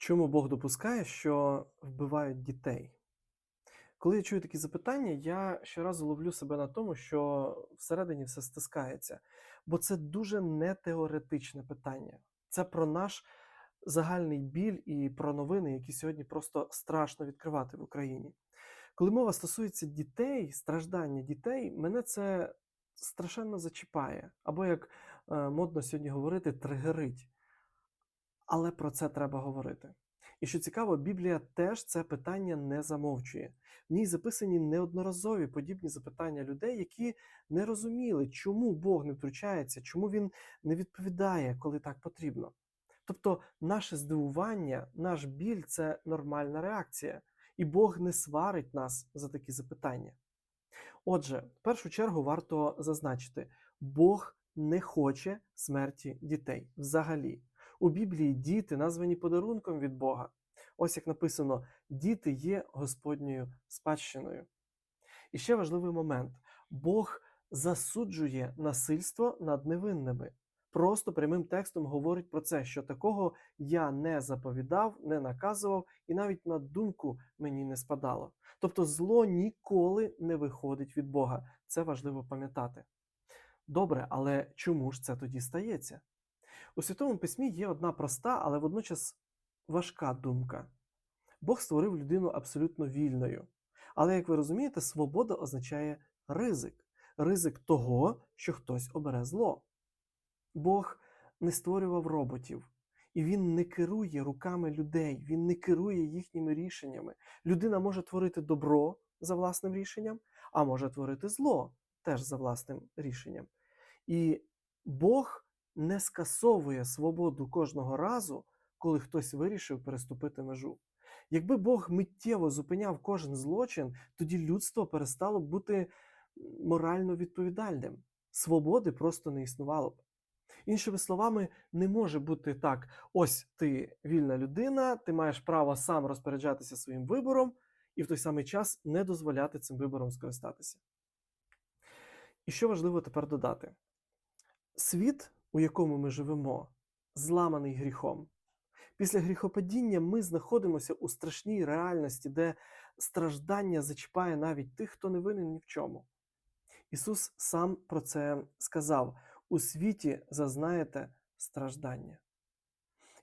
Чому Бог допускає, що вбивають дітей? Коли я чую такі запитання, я щоразу ловлю себе на тому, що всередині все стискається, бо це дуже нетеоретичне питання. Це про наш загальний біль і про новини, які сьогодні просто страшно відкривати в Україні. Коли мова стосується дітей, страждання дітей, мене це страшенно зачіпає, або як е, модно сьогодні говорити, тригерить. Але про це треба говорити. І що цікаво, Біблія теж це питання не замовчує. В ній записані неодноразові подібні запитання людей, які не розуміли, чому Бог не втручається, чому він не відповідає, коли так потрібно. Тобто, наше здивування, наш біль це нормальна реакція, і Бог не сварить нас за такі запитання. Отже, в першу чергу варто зазначити, Бог не хоче смерті дітей взагалі. У Біблії діти названі подарунком від Бога. Ось як написано: діти є Господньою спадщиною. І ще важливий момент: Бог засуджує насильство над невинними. Просто прямим текстом говорить про це, що такого я не заповідав, не наказував, і навіть на думку мені не спадало. Тобто зло ніколи не виходить від Бога. Це важливо пам'ятати. Добре, але чому ж це тоді стається? У Святому Письмі є одна проста, але водночас важка думка. Бог створив людину абсолютно вільною. Але, як ви розумієте, свобода означає ризик ризик того, що хтось обере зло. Бог не створював роботів, і він не керує руками людей, він не керує їхніми рішеннями. Людина може творити добро за власним рішенням, а може творити зло теж за власним рішенням. І Бог не скасовує свободу кожного разу, коли хтось вирішив переступити межу. Якби Бог миттєво зупиняв кожен злочин, тоді людство перестало б бути морально відповідальним. Свободи просто не існувало б. Іншими словами, не може бути так: ось ти вільна людина, ти маєш право сам розпоряджатися своїм вибором і в той самий час не дозволяти цим вибором скористатися. І що важливо тепер додати: світ, у якому ми живемо, зламаний гріхом. Після гріхопадіння ми знаходимося у страшній реальності, де страждання зачіпає навіть тих, хто не винен ні в чому. Ісус сам про це сказав: у світі зазнаєте страждання.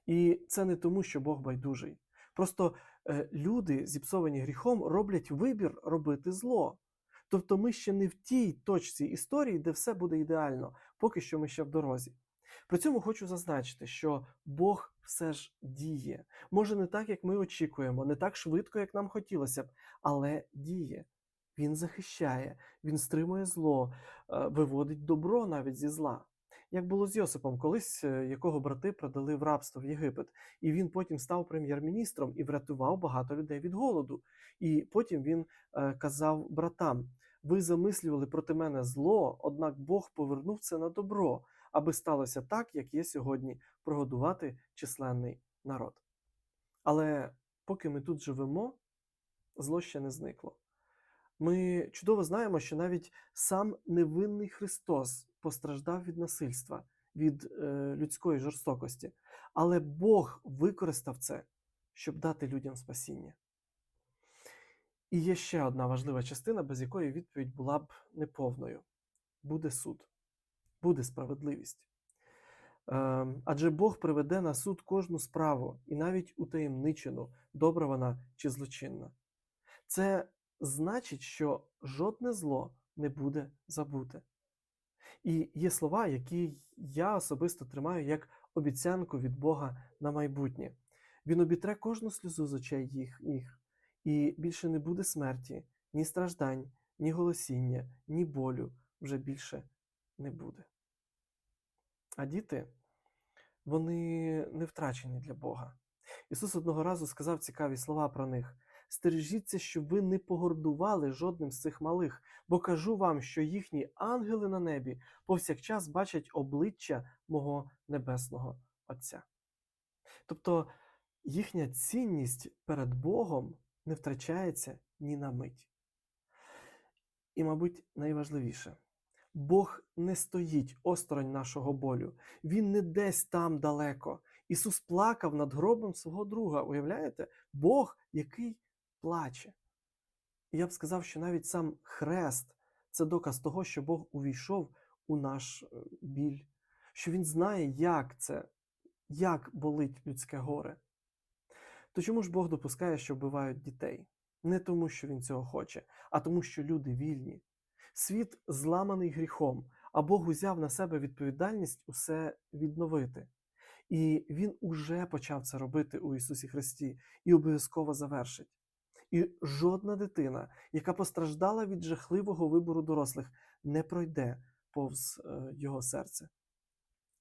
І це не тому, що Бог байдужий. Просто е, люди, зіпсовані гріхом, роблять вибір робити зло. Тобто ми ще не в тій точці історії, де все буде ідеально, поки що ми ще в дорозі. При цьому хочу зазначити, що Бог все ж діє. Може, не так, як ми очікуємо, не так швидко, як нам хотілося б, але діє. Він захищає, він стримує зло, е, виводить добро навіть зі зла. Як було з Йосипом, колись е, якого брати продали в рабство в Єгипет, і він потім став прем'єр-міністром і врятував багато людей від голоду. І потім він е, казав братам: ви замислювали проти мене зло, однак Бог повернув це на добро, аби сталося так, як є сьогодні, прогодувати численний народ. Але поки ми тут живемо, зло ще не зникло. Ми чудово знаємо, що навіть сам невинний Христос постраждав від насильства, від е, людської жорстокості, але Бог використав це, щоб дати людям спасіння. І є ще одна важлива частина, без якої відповідь була б неповною: буде суд, буде справедливість. Е, адже Бог приведе на суд кожну справу, і навіть утаємничену, добра вона чи злочинна. Це значить, що жодне зло не буде забуте. І є слова, які я особисто тримаю як обіцянку від Бога на майбутнє. Він обітре кожну сльозу з очей їх, їх, і більше не буде смерті, ні страждань, ні голосіння, ні болю вже більше не буде. А діти, вони не втрачені для Бога. Ісус одного разу сказав цікаві слова про них. Стережіться, щоб ви не погордували жодним з цих малих, бо кажу вам, що їхні ангели на небі повсякчас бачать обличчя мого небесного Отця. Тобто їхня цінність перед Богом не втрачається ні на мить. І, мабуть, найважливіше. Бог не стоїть осторонь нашого болю, Він не десь там далеко, Ісус плакав над гробом свого друга. Уявляєте? Бог, який плаче. І я б сказав, що навіть сам хрест це доказ того, що Бог увійшов у наш е, біль, що Він знає, як це, як болить людське горе. То чому ж Бог допускає, що вбивають дітей? Не тому, що Він цього хоче, а тому, що люди вільні. Світ зламаний гріхом, а Бог узяв на себе відповідальність усе відновити. І Він уже почав це робити у Ісусі Христі і обов'язково завершить. І жодна дитина, яка постраждала від жахливого вибору дорослих, не пройде повз е, його серце.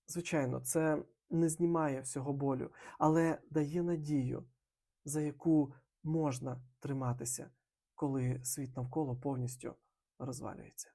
Звичайно, це не знімає всього болю, але дає надію, за яку можна триматися, коли світ навколо повністю розвалюється.